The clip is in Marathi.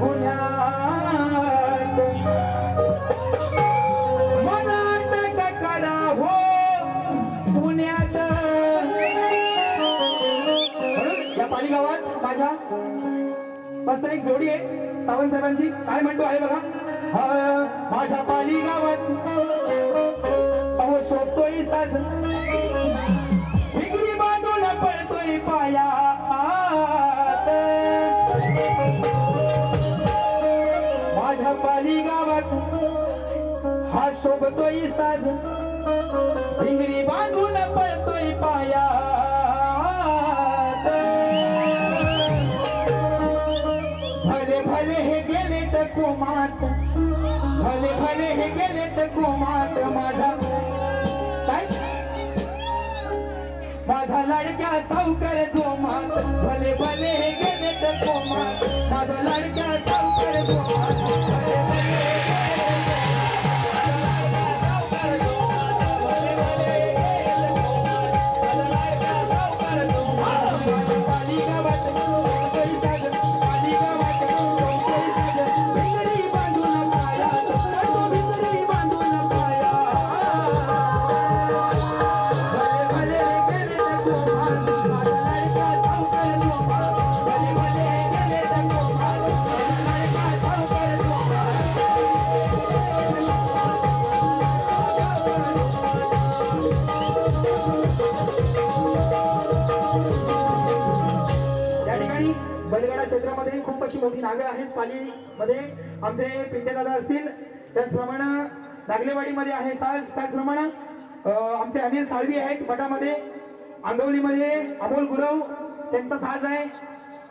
हो गावात माझ्या मस्त एक जोडी आहे. सावंत साहेबांची. काय म्हणतो आहे बघा? माझ्या पाली गावात गावात हा शोभतोय साज. भिंगरी बांधून पडतोय पाया भले भले हे गेले तर कोमात. भले भले हे गेले तर कोमात. माझा माझा लडक्या सावकर जोमात. भले भले हे गेले तर कोमात. माझा लडक्या सावकर जो मात बैलगाडा क्षेत्रामध्ये खूप अशी मोठी नावे आहेत. पालीमध्ये आमचे पिंटे दादा असतील. त्याचप्रमाणे नागलेवाडीमध्ये आहे साज. त्याचप्रमाणे आमचे अनिल साळवी आहेत. मठामध्ये आंगवलीमध्ये अमोल गुरव त्यांचा साज आहे.